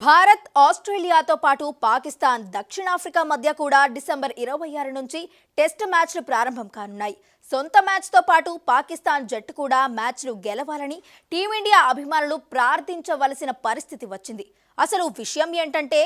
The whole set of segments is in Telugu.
భారత్ ఆస్ట్రేలియాతో పాటు పాకిస్తాన్ దక్షిణాఫ్రికా మధ్య కూడా డిసెంబర్ ఇరవై ఆరు నుంచి టెస్ట్ మ్యాచ్లు ప్రారంభం కానున్నాయి. సొంత మ్యాచ్తో పాటు పాకిస్తాన్ జట్టు కూడా మ్యాచ్లు గెలవాలని టీమిండియా అభిమానులు ప్రార్థించవలసిన పరిస్థితి వచ్చింది. అసలు విషయం ఏంటంటే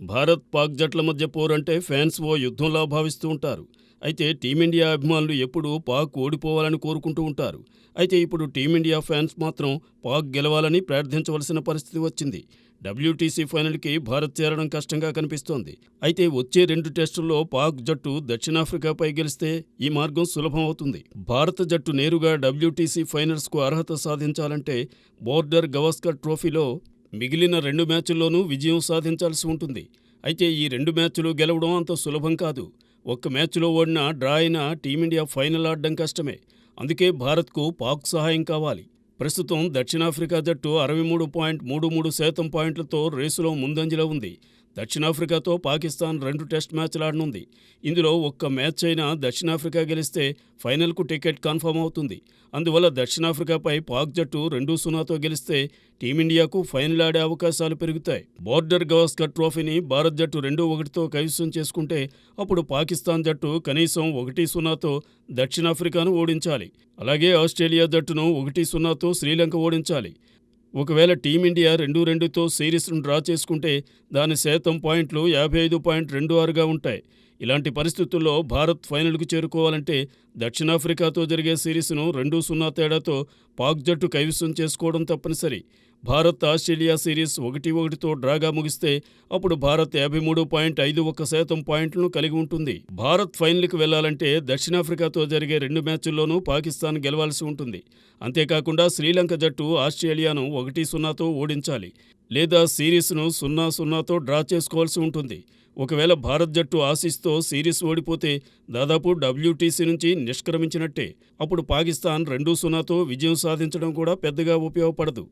భారత్ పాక్ జట్ల మధ్య పోరంటే ఫ్యాన్స్ ఓ యుద్ధంలా భావిస్తూ ఉంటారు. అయితే టీమిండియా అభిమానులు ఎప్పుడూ పాక్ ఓడిపోవాలని కోరుకుంటూ ఉంటారు. అయితే ఇప్పుడు టీమిండియా ఫ్యాన్స్ మాత్రం పాక్ గెలవాలని ప్రార్థించవలసిన పరిస్థితి వచ్చింది. డబ్ల్యూటీసీ ఫైనల్కి భారత్ చేరడం కష్టంగా కనిపిస్తోంది. అయితే వచ్చే రెండు టెస్టుల్లో పాక్ జట్టు దక్షిణాఫ్రికాపై గెలిస్తే ఈ మార్గం సులభం అవుతుంది. భారత జట్టు నేరుగా డబ్ల్యూటీసీ ఫైనల్స్కు అర్హత సాధించాలంటే బోర్డర్ గవస్కర్ ట్రోఫీలో మిగిలిన రెండు మ్యాచుల్లోనూ విజయం సాధించాల్సి ఉంటుంది. అయితే ఈ రెండు మ్యాచ్లు గెలవడం అంత సులభం కాదు. ఒక్క మ్యాచ్లో ఓడినా డ్రా అయినా టీమిండియా ఫైనల్ ఆడడం కష్టమే. అందుకే భారత్కు పాక్ సహాయం కావాలి. ప్రస్తుతం దక్షిణాఫ్రికా జట్టు అరవై మూడు పాయింట్ మూడు మూడు శాతం పాయింట్లతో రేసులో ముందంజలో ఉంది. దక్షిణాఫ్రికాతో పాకిస్తాన్ రెండు టెస్ట్ మ్యాచ్లు ఆడనుంది. ఇందులో ఒక్క మ్యాచ్ అయినా దక్షిణాఫ్రికా గెలిస్తే ఫైనల్కు టికెట్ కన్ఫర్మ్ అవుతుంది. అందువల్ల దక్షిణాఫ్రికాపై పాక్ జట్టు రెండు సున్నాతో గెలిస్తే టీమిండియాకు ఫైనల్ ఆడే అవకాశాలు పెరుగుతాయి. బోర్డర్ గవాస్కర్ ట్రోఫీని భారత్ జట్టు రెండు ఒకటితో కైవసం చేసుకుంటే అప్పుడు పాకిస్తాన్ జట్టు కనీసం ఒకటి సున్నాతో దక్షిణాఫ్రికాను ఓడించాలి. అలాగే ఆస్ట్రేలియా జట్టును ఒకటి సున్నాతో శ్రీలంక ఓడించాలి. ఒకవేళ టీమిండియా రెండు రెండుతో సిరీస్ను డ్రా చేసుకుంటే దాని శాతం పాయింట్లు యాభై ఐదు పాయింట్ రెండు ఆరుగా ఉంటాయి. ఇలాంటి పరిస్థితుల్లో భారత్ ఫైనల్కు చేరుకోవాలంటే దక్షిణాఫ్రికాతో జరిగే సిరీస్ను రెండు సున్నా తేడాతో పాక్ జట్టు కైవసం చేసుకోవడం తప్పనిసరి. భారత్ ఆస్ట్రేలియా సిరీస్ ఒకటి ఒకటితో డ్రాగా ముగిస్తే అప్పుడు భారత్ యాభై మూడు పాయింట్ ఐదు ఒక్క శాతం పాయింట్లను కలిగి ఉంటుంది. భారత్ ఫైనల్కి వెళ్ళాలంటే దక్షిణాఫ్రికాతో జరిగే రెండు మ్యాచ్ల్లోనూ పాకిస్తాన్ గెలవాల్సి ఉంటుంది. అంతేకాకుండా శ్రీలంక జట్టు ఆస్ట్రేలియాను ఒకటి సున్నాతో ఓడించాలి. లేదా సిరీస్ను సున్నా సున్నాతో డ్రా చేసుకోవాల్సి ఉంటుంది. ఒకవేళ భారత్ జట్టు ఆశీస్తో సిరీస్ ఓడిపోతే దాదాపు డబ్ల్యూటీసీ నుంచి నిష్క్రమించినట్టే. అప్పుడు పాకిస్తాన్ రెండు సున్నాతో విజయం సాధించడం కూడా పెద్దగా ఉపయోగపడదు.